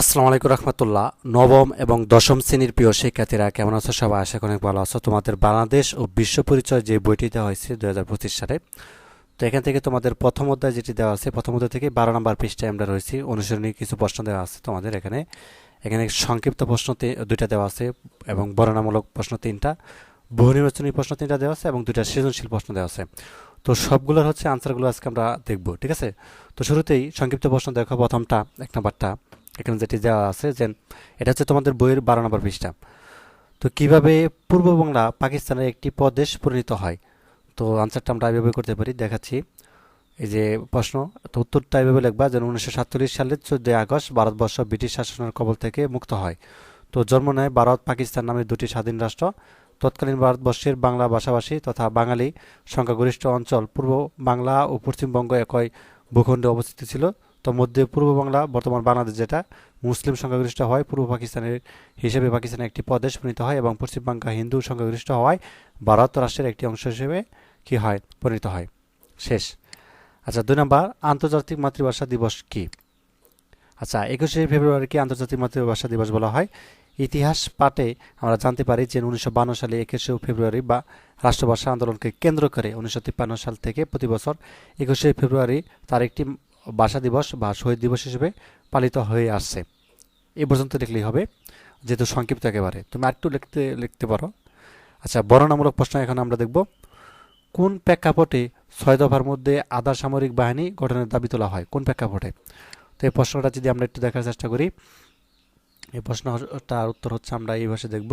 আসসালামু আলাইকুম রহমতুল্লাহ। নবম এবং দশম শ্রেণির প্রিয় শিক্ষার্থীরা কেমন আছো সবাই? আশা করি ভালো আছো। তোমাদের বাংলাদেশ ও বিশ্ব পরিচয় যে বইটি দেওয়া হয়েছে দু হাজার পঁচিশ সালে। তো এখান থেকে তোমাদের প্রথম অধ্যায় যেটি দেওয়া আছে, প্রথম অধ্যায় থেকে বারো নম্বর পৃষ্ঠায় আমরা রয়েছি। অনুসরণী কিছু প্রশ্ন দেওয়া আছে তোমাদের এখানে। এখানে সংক্ষিপ্ত প্রশ্ন দুইটা দেওয়া আছে এবং বর্ণনামূলক প্রশ্ন তিনটা, বহু নির্বাচনী প্রশ্ন তিনটা দেওয়া আছে এবং দুইটা সৃজনশীল প্রশ্ন দেওয়া আছে। তো সবগুলোর হচ্ছে আনসারগুলো আজকে আমরা দেখব, ঠিক আছে? তো শুরুতেই সংক্ষিপ্ত প্রশ্ন দেখো প্রথমটা, এক নম্বরটা। এখানে যেটি দেওয়া আছে যে এটা হচ্ছে তোমাদের বইয়ের বারো নম্বর পৃষ্ঠা। তো কীভাবে পূর্ব বাংলা পাকিস্তানের একটি প্রদেশ পরিণত হয়? তো আনসারটা আমরা এভাবে করতে পারি। দেখাচ্ছি। এই যে প্রশ্ন, তো উত্তরটা এভাবে লিখবা যেন উনিশশো সাতচল্লিশ সালের চোদ্দই আগস্ট ভারতবর্ষ ব্রিটিশ শাসনের কবল থেকে মুক্ত হয়। তো জন্ম নেয় ভারত, পাকিস্তান নামে দুটি স্বাধীন রাষ্ট্র। তৎকালীন ভারতবর্ষের বাংলা ভাষাভাষী তথা বাঙালি সংখ্যাগরিষ্ঠ অঞ্চল পূর্ব বাংলা ও পশ্চিমবঙ্গ একই ভূখণ্ডে অবস্থিত ছিল। তো মধ্যে পূর্ব বাংলা, বর্তমান বাংলাদেশ যেটা, মুসলিম সংখ্যাগরিষ্ঠ হয়, পূর্ব পাকিস্তানের হিসেবে পাকিস্তানের একটি প্রদেশ পরিণত হয় এবং পশ্চিমবাংলা হিন্দু সংখ্যাগরিষ্ঠ হওয়ায় ভারত রাষ্ট্রের একটি অংশ হিসেবে কি হয়, পরিণত হয়। শেষ। আচ্ছা দুই নম্বর, আন্তর্জাতিক মাতৃভাষা দিবস কি? আচ্ছা একুশে ফেব্রুয়ারিকে আন্তর্জাতিক মাতৃভাষা দিবস বলা হয়। ইতিহাস পাঠে আমরা জানতে পারি যে উনিশশো বান্ন সালে একুশে ফেব্রুয়ারি বা রাষ্ট্রভাষা আন্দোলনকে কেন্দ্র করে উনিশশো তিপ্পান্ন সাল থেকে প্রতি বছর একুশে ফেব্রুয়ারি তার একটি ভাষা দিবস বা শহীদ দিবস হিসেবে পালিত হয়ে আসছে। এ পর্যন্ত লিখলেই হবে, যেহেতু সংক্ষিপ্ত একেবারে। তুমি আরেকটু লিখতে লিখতে পারো। আচ্ছা বর্ণনামূলক প্রশ্ন এখন আমরা দেখব। কোন প্রেক্ষাপটে ছয় দফার মধ্যে আধা সামরিক বাহিনী গঠনের দাবি তোলা হয়? কোন প্রেক্ষাপটে? তো এই প্রশ্নটা যদি আমরা একটু দেখার চেষ্টা করি, এই প্রশ্নটার উত্তর হচ্ছে আমরা এই ভাষায় দেখব।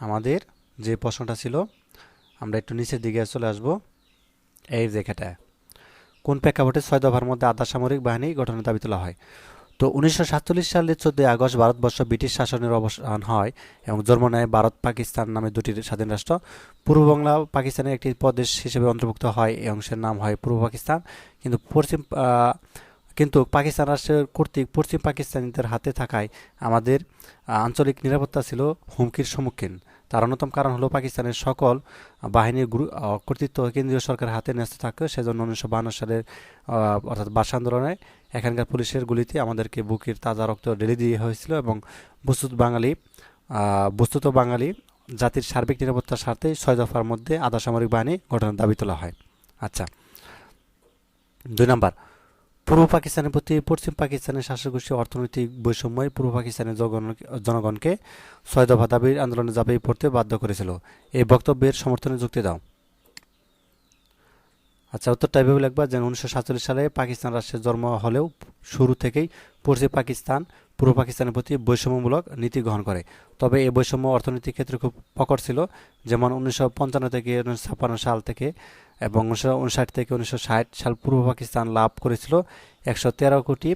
আমাদের যে প্রশ্নটা ছিল আমরা একটু নিচের দিকে চলে আসব। এই রেখাটা কোন প্রেক্ষাপটে ছয় দফার মধ্যে আধা সামরিক বাহিনী গঠনের দাবি তোলা হয়? তো উনিশশো সাতচল্লিশ সালের চোদ্দই আগস্ট ভারতবর্ষ ব্রিটিশ শাসনের অবসান হয় এবং জন্ম নেয় ভারত পাকিস্তান নামে দুটি স্বাধীন রাষ্ট্র। পূর্ব বাংলা পাকিস্তানের একটি প্রদেশ হিসেবে অন্তর্ভুক্ত হয় এই অংশের নাম হয় পূর্ব পাকিস্তান। কিন্তু পশ্চিম কিন্তু পাকিস্তান রাষ্ট্রের কর্তৃক পশ্চিম পাকিস্তানিদের হাতে থাকায় আমাদের আঞ্চলিক নিরাপত্তা ছিল হুমকির সম্মুখীন। তার অন্যতম কারণ হলো পাকিস্তানের সকল বাহিনীর কর্তৃত্ব কেন্দ্রীয় সরকারের হাতে ন্যস্ত থাকে। সেজন্য উনিশশো সালের অর্থাৎ বাস আন্দোলনে এখানকার পুলিশের গুলিতে আমাদেরকে বুকের তাজা রক্ত ঢেলে দিয়ে হয়েছিল এবং বস্তুত বাঙালি বস্তুত বাঙালি জাতির সার্বিক নিরাপত্তার স্বার্থে ছয় দফার মধ্যে আধা সামরিক বাহিনী গঠনের দাবি তোলা হয়। আচ্ছা দুই নম্বর। পূর্ব পাকিস্তানের প্রতি পশ্চিম পাকিস্তানের শাসকগোষ্ঠী অর্থনৈতিক বৈষম্যই পূর্ব পাকিস্তানের জনগণকে ছয় দফা দাবির আন্দোলনে ঝাঁপিয়ে পড়তে বাধ্য করেছিল। এই বক্তব্যের সমর্থনে যুক্তি দাও। আচ্ছা উত্তরটা এভাবে লিখবা যে উনিশশো সালে পাকিস্তান রাষ্ট্রের জন্ম হলেও শুরু থেকেই পশ্চিম পাকিস্তান পূর্ব পাকিস্তানের প্রতি বৈষম্যমূলক নীতি গ্রহণ করে। তবে এই বৈষম্য অর্থনৈতিক ক্ষেত্রে খুব প্রকট ছিল। যেমন উনিশশো পঞ্চান্ন থেকে উনিশশো ছাপ্পান্ন সাল থেকে এবং উনিশশো উনষাট থেকে উনিশশো ষাট সাল পূর্ব পাকিস্তান লাভ করেছিল একশো তেরো কোটি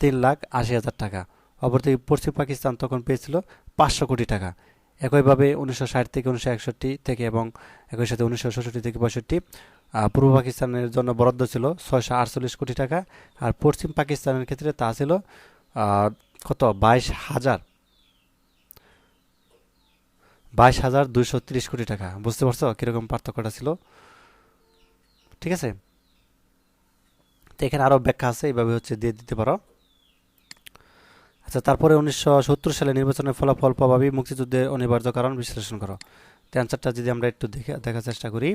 তিন লাখ আশি হাজার টাকা। অপরদিকে পশ্চিম পাকিস্তান তখন পেয়েছিল পাঁচশো কোটি টাকা। একইভাবে উনিশশো ষাট থেকে উনিশশো একষট্টি থেকে এবং একই সাথে উনিশশো ষষট্টি থেকে পঁয়ষট্টি পূর্ব পাকিস্তানের জন্য বরাদ্দ ছিল ছয়শো আটচল্লিশ কোটি টাকা আর পশ্চিম পাকিস্তানের ক্ষেত্রে তা ছিল কত? বাইশ হাজার। বাইশ হাজার দুইশো কোটি টাকা। বুঝতে পারছ কীরকম পার্থক্যটা ছিল? ঠিক আছে? তো এখানে আরও ব্যাখ্যা আছে, এইভাবে হচ্ছে দিয়ে দিতে পারো। আচ্ছা তারপরে উনিশশো সত্তর সালে নির্বাচনের ফলাফল প্রভাবী মুক্তিযুদ্ধের অনিবার্য কারণ বিশ্লেষণ করো। তো অ্যান্সারটা যদি আমরা একটু দেখে, দেখার চেষ্টা করি।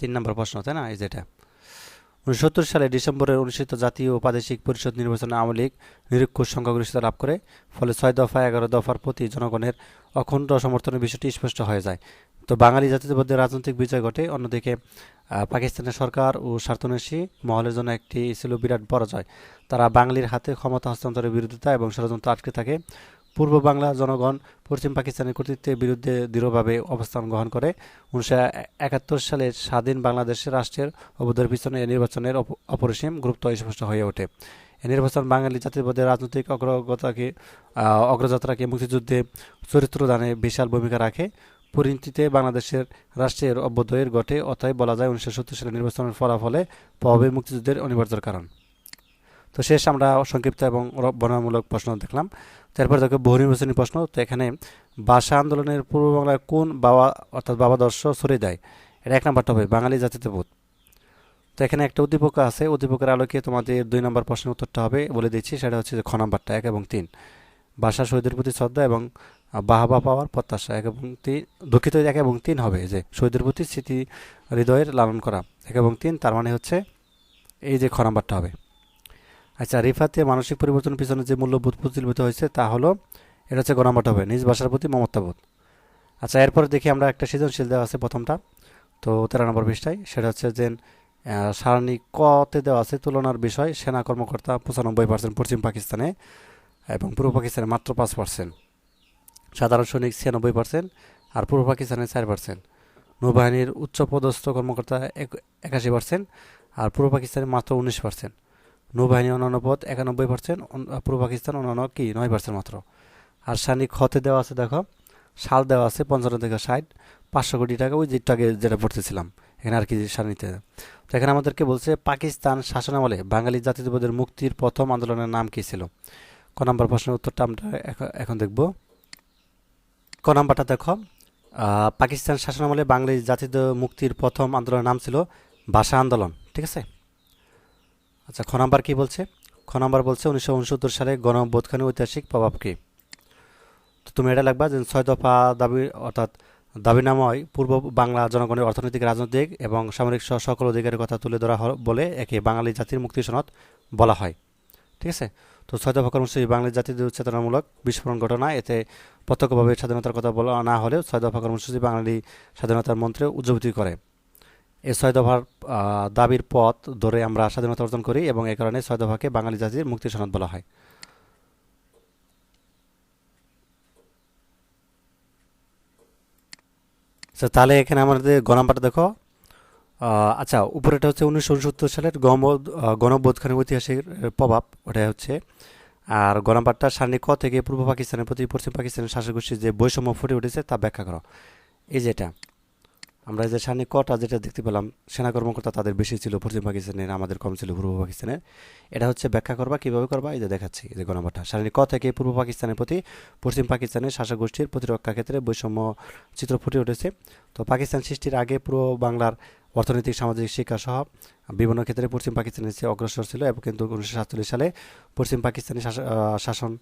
তিন নম্বর প্রশ্ন, তাই না? এই যেটা উনিশশো সত্তর সালে ডিসেম্বরের অনুষ্ঠিত জাতীয় ও প্রাদেশিক পরিষদ নির্বাচনে আওয়ামী লীগ নিরীক্ষর সংখ্যাগরিষ্ঠতা লাভ করে, ফলে ছয় দফা এগারো দফার প্রতি জনগণের অখণ্ড সমর্থনের বিষয়টি স্পষ্ট হয়ে যায়। তো বাঙালি জাতীয়তাবাদের রাজনৈতিক বিজয় ঘটে। অন্যদিকে পাকিস্তানের সরকার ও স্বার্থন্বেষী মহলের জন্য একটি ছিল বিরাট পরাজয়। তারা বাঙালির হাতে ক্ষমতা হস্তান্তরের বিরোধিতা এবং ষড়যন্ত্র আটকে থাকে। পূর্ব বাংলা জনগণ পশ্চিম পাকিস্তানের কর্তৃত্বের বিরুদ্ধে দৃঢ়ভাবে অবস্থান গ্রহণ করে। উনিশশো একাত্তর সালে স্বাধীন বাংলাদেশের রাষ্ট্রের অবদার পিছনে নির্বাচনের অপ- অপরিসীম গুরুত্ব স্পষ্ট হয়ে ওঠে। এই নির্বাচন বাঙালি জাতীয়বাদের রাজনৈতিক অগ্রগতাকে অগ্রযাত্রাকে মুক্তিযুদ্ধে চরিত্রদানে বিশাল ভূমিকা রাখে। পরিণতিতে বাংলাদেশের রাষ্ট্রের অভ্যুদয়ের ঘটে অতএব বলা যায় উনিশশো সত্তর সালের নির্বাচনের ফলাফলে প্রভাবে মুক্তিযুদ্ধের অনিবার্য কারণ। তো শেষ আমরা সংক্ষিপ্ত এবং বর্ণনামূলক প্রশ্ন দেখলাম। তারপর দেখো বহু নির্বাচনী প্রশ্ন, তো এখানে ভাষা আন্দোলনের পূর্ব বাংলায় কোন বাবা, অর্থাৎ বাবাদর্শ সরে দেয়? এটা এক নম্বরটা হবে বাঙালি জাতিতে বোধ তো এখানে একটা উদ্দীপক আছে, উদ্দীপকের আলোকে তোমাদের দুই নম্বর প্রশ্নের উত্তরটা হবে বলে দিচ্ছি, সেটা হচ্ছে যে খ নম্বরটা, এক এবং তিন। ভাষা শহীদের প্রতি শ্রদ্ধা এবং বাহবা পাওয়ার প্রত্যাশা, এক এবং তিন, দুঃখিত এক এবং তিন হবে, যে শহীদের প্রতি স্মৃতি, হৃদয়ের লালন করা, এক এবং তিন, তার মানে হচ্ছে এই যে খ নম্বরটা হবে। আচ্ছা রিফাতে মানসিক পরিবর্তনের পিছনে যে মূল্যবোধ প্রতিফলিত হয়েছে তা হলো, এটা হচ্ছে গ নম্বরটা হবে, নিজ ভাষার প্রতি মমতাবোধ আচ্ছা এরপর দেখি আমরা একটা সৃজনশীল দেওয়া আছে প্রথমটা, তো তেরো নম্বর পৃষ্ঠায়, সেটা হচ্ছে যে সারণী কতে দেওয়া আছে তুলনার বিষয়, সেনা কর্মকর্তা পঁচানব্বই পার্সেন্ট পশ্চিম পাকিস্তানে এবং পূর্ব পাকিস্তানে মাত্র পাঁচ পার্সেন্ট সাধারণ সৈনিক ছিয়ানব্বই পার্সেন্ট আর পূর্ব পাকিস্তানে চার পার্সেন্ট নৌবাহিনীর উচ্চপদস্থ কর্মকর্তা এক- একাশি পার্সেন্ট আর পূর্ব পাকিস্তানে মাত্র উনিশ পার্সেন্ট নৌবাহিনী অন্যান্য পদ একানব্বই পার্সেন্ট পূর্ব পাকিস্তান অন্যান্য কি? নয় পার্সেন্ট মাত্র। আর সানিক খতে দেওয়া আছে, দেখো সাল দেওয়া আছে, পঞ্চান্ন থেকে ষাট, পাঁচশো কোটি টাকা, ওই যেটা আগে যেটা পড়তেছিলাম, এখানে আর কি সারণীতে তো এখানে আমাদেরকে বলছে, পাকিস্তান শাসনামলে বাঙালি জাতীয়তাবাদের মুক্তির প্রথম আন্দোলনের নাম কী ছিল? ক নম্বর প্রশ্নের উত্তরটা আমরা এখ- এখন দেখব। ক নম্বরটা দেখো পাকিস্তান শাসনামলে বাঙালি জাতীয় মুক্তির প্রথম আন্দোলনের নাম ছিল ভাষা আন্দোলন, ঠিক আছে? আচ্ছা খ নাম্বার কি বলছে? খ নাম্বার বলছে, উনিশশো উনসত্তর সালে গণবোধখানের ঐতিহাসিক প্রভাব কি? তো তুমি এটা লাগবা যে ছয় দফা দাবি, অর্থাৎ দাবিনামায় পূর্ব বাংলা জনগণের অর্থনৈতিক, রাজনৈতিক এবং সামরিক সহ সকল অধিকারের কথা তুলে ধরা বলে একে বাঙালি জাতির মুক্তি সনদ বলা হয়। ঠিক আছে? তো ছয় দফা কর্মসূচি, বাঙালি জাতির চেতনামূলক বিস্ফোরণ ঘটনা, এতে প্রত্যক্ষভাবে স্বাধীনতার কথা বলা না হলেও ছয় দফা কর্মসূচি বাঙালি স্বাধীনতার মন্ত্রে উজ্জীবিত করে। এই ছয় দফার দাবির পথ ধরে আমরা স্বাধীনতা অর্জন করি এবং এ কারণে ছয় দফাকে বাঙালি জাতির মুক্তি সনদ বলা হয়। আচ্ছা তাহলে এখানে আমাদের গ দেখো। আচ্ছা উপরেটা হচ্ছে উনিশশো উনসত্তর সালের গণ গণবোধখানের ঐতিহাসিক প্রভাব ওটা হচ্ছে। আর গ নাম্বারটা ক থেকে পূর্ব পাকিস্তানের প্রতি পশ্চিম পাকিস্তানের শাসক গোষ্ঠীর যে বৈষম্য ফুটে উঠেছে তা ব্যাখ্যা করো। এই যেটা আমরা যে সানি কটা যেটা দেখতে পেলাম, সেনা কর্মকর্তা তাদের বেশি ছিল, পশ্চিম পাকিস্তানের আমাদের কম ছিল পূর্ব পাকিস্তানের এটা হচ্ছে ব্যাখ্যা করবা, কীভাবে করবা? এই যে দেখাচ্ছি, এই যে গ সারানি ক থেকে পূর্ব পাকিস্তানের প্রতি, পশ্চিম পাকিস্তানের শাসক গোষ্ঠীর প্রতিরক্ষা ক্ষেত্রে বৈষম্য চিত্র ফুটে উঠেছে। তো পাকিস্তান সৃষ্টির আগে পূর্ব বাংলার অর্থনৈতিক, সামাজিক শিক্ষা সহ বিভিন্ন ক্ষেত্রে পশ্চিম পাকিস্তানের চেয়ে অগ্রসর ছিল এবং কিন্তু উনিশশো সাতচল্লিশ সালে পশ্চিম পাকিস্তানি শাস- শাসন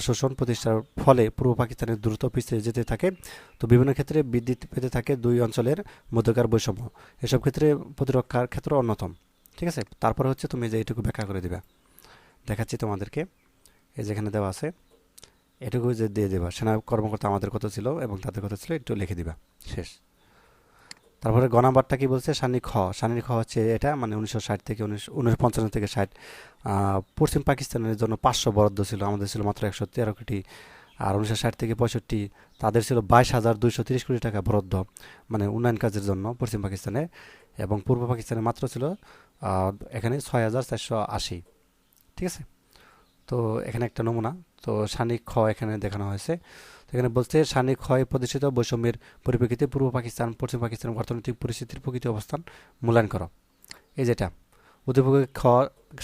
শোষণ প্রতিষ্ঠার ফলে পূর্ব পাকিস্তানের দ্রুত পিছিয়ে যেতে থাকে। তো বিভিন্ন ক্ষেত্রে বৃদ্ধি পেতে থাকে দুই অঞ্চলের মধ্যকার বৈষম্য। এসব ক্ষেত্রে প্রতিরক্ষার ক্ষেত্র অন্যতম। ঠিক আছে? তারপরে হচ্ছে তুমি যে এইটুকু ব্যাখ্যা করে দিবা। দেখাচ্ছি তোমাদেরকে। এই যেখানে দেওয়া আছে, এটুকু যে দিয়ে দেবা। সেনা কর্মকর্তা আমাদের কত ছিল এবং তাদের কথা ছিল একটু লিখে দিবা। শেষ। তারপরে গ নাম্বারটা কি বলছে? সানি খ। সানি খ হচ্ছে এটা মানে উনিশশো ষাট থেকে উনিশশো পঞ্চান্ন থেকে ষাট। পশ্চিম পাকিস্তানের জন্য পাঁচশো বরাদ্দ ছিল, আমাদের ছিল মাত্র একশো তেরো কোটি। আর উনিশশো ষাট থেকে পঁয়ষট্টি, তাদের ছিল বাইশ হাজার দুইশো তিরিশ কোটি টাকা বরাদ্দ মানে উন্নয়ন কাজের জন্য পশ্চিম পাকিস্তানে। এবং পূর্ব পাকিস্তানে মাত্র ছিল এখানে ছয় হাজার চারশো আশি। ঠিক আছে? তো এখানে একটা নমুনা। তো সানি খ এখানে দেখানো হয়েছে। এখানে বলছে সানি ক্ষয় প্রদর্শিত বৈষম্যের পরিপ্রেক্ষিতে পূর্ব পাকিস্তান, পশ্চিম পাকিস্তানের অর্থনৈতিক পরিস্থিতির প্রকৃতি অবস্থান মূল্যায়ন করো। এই যেটা, উদ্দীপকে খ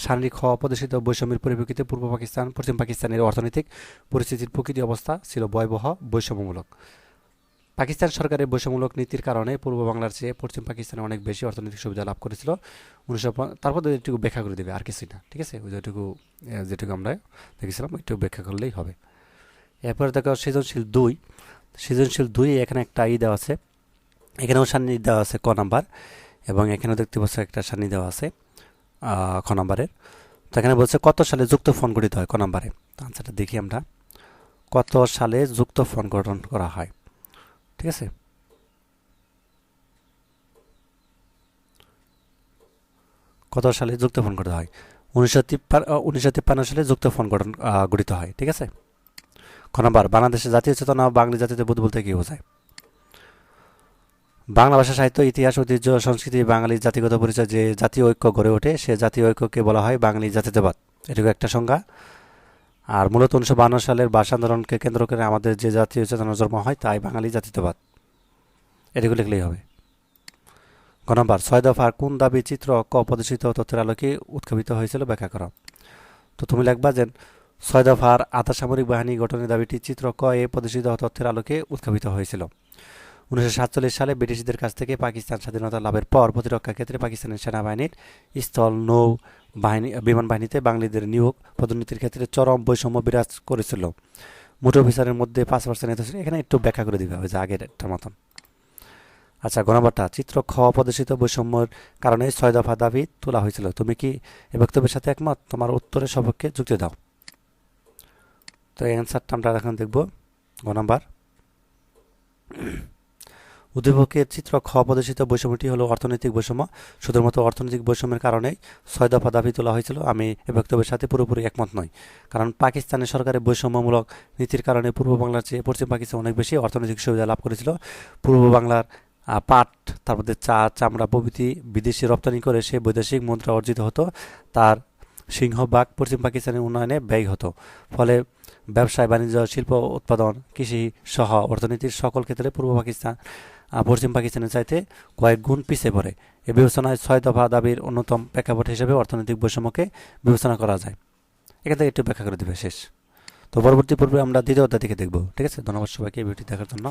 সানি খ প্রদর্শিত বৈষম্যের পরিপ্রেক্ষিতে পূর্ব পাকিস্তান, পশ্চিম পাকিস্তানের অর্থনৈতিক পরিস্থিতির প্রকৃতি অবস্থা ছিল ভয়াবহ বৈষম্যমূলক। পাকিস্তান সরকারের বৈষম্যমূলক নীতির কারণে পূর্ব বাংলার চেয়ে পশ্চিম পাকিস্তানে অনেক বেশি অর্থনৈতিক সুবিধা লাভ করেছিল। উনিশশো তারপর এটুকু ব্যাখ্যা করে দেবে, আর কিছুই না, ঠিক আছে? যেটুকু যেটুকু আমরা দেখেছিলাম, একটু ব্যাখ্যা করলেই হবে। এরপরে দেখো সৃজনশীল দুই। সৃজনশীল দুই এখানে একটা ই দেওয়া আছে। এখানেও সান্নি দেওয়া আছে ক নাম্বার এবং এখানেও দেখতে পাচ্ছ একটা সান্নি দেওয়া আছে খ নাম্বারের। তো এখানে বলছে, কত সালে যুক্ত ফোন গঠিত হয়? ক নাম্বারে। আনসারটা দেখি আমরা। কত সালে যুক্ত ফোন গঠন করা হয়? ঠিক আছে? কত সালে যুক্ত ফোন গঠিত হয়? উনিশশো তিপ্পান্ন উনিশশো তিপ্পান্ন সালে যুক্ত ফোন গঠন গঠিত হয়। ঠিক আছে? খ নম্বর বাংলাদেশের জাতীয় চেতনা বাঙালি জাতীয় বোধ বলতে কী বোঝায়? বাংলা ভাষা, সাহিত্য, ইতিহাস, ঐতিহ্য, সংস্কৃতি বাঙালি জাতিগত পরিচয় যে জাতীয় ঐক্য গড়ে ওঠে, সে জাতীয় ঐক্যকে বলা হয় বাঙালি জাতীয়তাবাদ এটুকু একটা সংজ্ঞা। আর মূলত উনিশশো বান্ন সালের ভাষা আন্দোলনকে কেন্দ্র করে আমাদের যে জাতীয় চেতনা জন্ম হয়, তাই বাঙালি জাতীয়তাবাদ এটুকু লিখলেই হবে। গ নম্বর, ছয় দফার কোন দাবি, চিত্র, ক, প্রদর্শিত তথ্যের আলোকে উৎক্ষেপিত হয়েছিল ব্যাখ্যা করা। তো তুমি লিখবা যে ছয় দফার আধা সামরিক বাহিনী গঠনের দাবিটি চিত্র ক এ প্রদর্শিত তথ্যের আলোকে উত্থাপিত হয়েছিল। উনিশশো সাতচল্লিশ সালে ব্রিটিশদের কাছ থেকে পাকিস্তান স্বাধীনতা লাভের পর প্রতিরক্ষা ক্ষেত্রে পাকিস্তানের সেনাবাহিনীর স্থল, নৌ বাহিনী, বিমান বাহিনীতে বাঙালিদের নিয়োগ পদোন্নতির ক্ষেত্রে চরম বৈষম্য বিরাজ করেছিল। মোটর অফিসারের মধ্যে পাঁচ পার্সেন্ট এখানে একটু ব্যাখ্যা করে দিতে হবে যে আগের একটা মতন। আচ্ছা গণবার্তা, চিত্র খ প্রদর্শিত বৈষম্যর কারণে ছয় দফা দাবি তোলা হয়েছিল। তুমি কি এ বক্তব্যের সাথে একমত? তোমার উত্তরের সপক্ষে যুক্তি দাও। তো অ্যান্সারটা আমরা এখন দেখব। গ নাম্বার। উদ্দীপকের চিত্র খ প্রদর্শিত বৈষম্যটি হলো অর্থনৈতিক বৈষম্য। শুধুমাত্র অর্থনৈতিক বৈষম্যের কারণেই ছয় দফা দাবি তোলা হয়েছিল। আমি এ বক্তব্যের সাথে পুরোপুরি একমত নই। কারণ পাকিস্তানের সরকারের বৈষম্যমূলক নীতির কারণে পূর্ব বাংলার চেয়ে পশ্চিম পাকিস্তান অনেক বেশি অর্থনৈতিক সুবিধা লাভ করেছিল। পূর্ব বাংলার পাট, তারপর চা, চামড়া প্রভৃতি বিদেশি রপ্তানি করে সে বৈদেশিক মুদ্রা অর্জিত হতো। তার সিংহভাগ পশ্চিম পাকিস্তানের উন্নয়নে ব্যয় হতো। ফলে ব্যবসায় বাণিজ্য, শিল্প, উৎপাদন, কৃষি সহ অর্থনীতির সকল ক্ষেত্রে পূর্ব পাকিস্তান পশ্চিম পাকিস্তানের চাইতে কয়েক গুণ পিছিয়ে পড়ে। এ বিবেচনায় ছয় দফা দাবির অন্যতম প্রেক্ষাপট হিসেবে অর্থনৈতিক বৈষম্যকে বিবেচনা করা যায়। এখান থেকে একটু ব্যাখ্যা করে দেবে, শেষ। তো পরবর্তী পর্বে আমরা দ্বিতীয় অধ্যায় থেকে দেখব, ঠিক আছে? ধন্যবাদ সবাইকে ভিডিওটি দেখার জন্য।